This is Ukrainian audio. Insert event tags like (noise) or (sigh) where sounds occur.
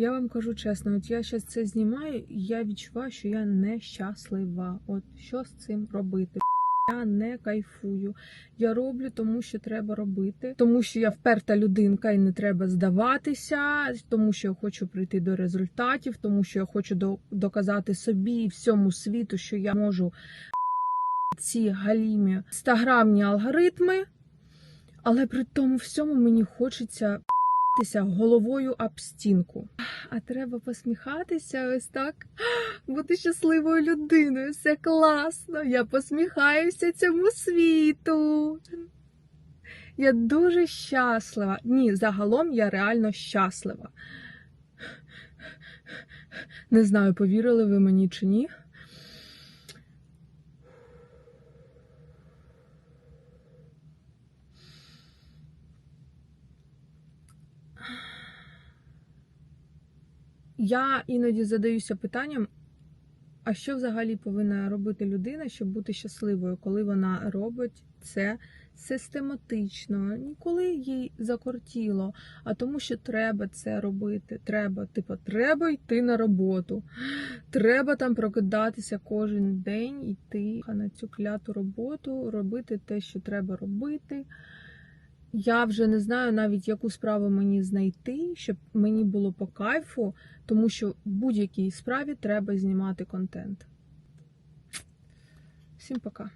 Я вам кажу чесно, от я зараз це знімаю, і я відчуваю, що я нещаслива. От що з цим робити? Я не кайфую. Я роблю тому, що треба робити, тому що я вперта людинка і не треба здаватися, тому що я хочу прийти до результатів, тому що я хочу до- доказати собі і всьому світу, що я можу ці галімі інстаграмні алгоритми, але при тому всьому мені хочеться п***тися головою об стінку. А треба посміхатися ось так, (gasps) бути щасливою людиною. Все класно. Я посміхаюся цьому світу. Я дуже щаслива. Ні, загалом я реально щаслива. Не знаю, повірили ви мені чи ні. Я іноді задаюся питанням, а що взагалі повинна робити людина, щоб бути щасливою, коли вона робить це систематично, ніколи їй закортіло, а тому, що треба це робити. Треба, типу, треба йти на роботу. Треба там прокидатися кожен день, йти на цю кляту роботу, робити те, що треба робити. Я вже не знаю навіть, яку справу мені знайти, щоб мені було по кайфу, тому що в будь-якій справі треба знімати контент. Всім пока.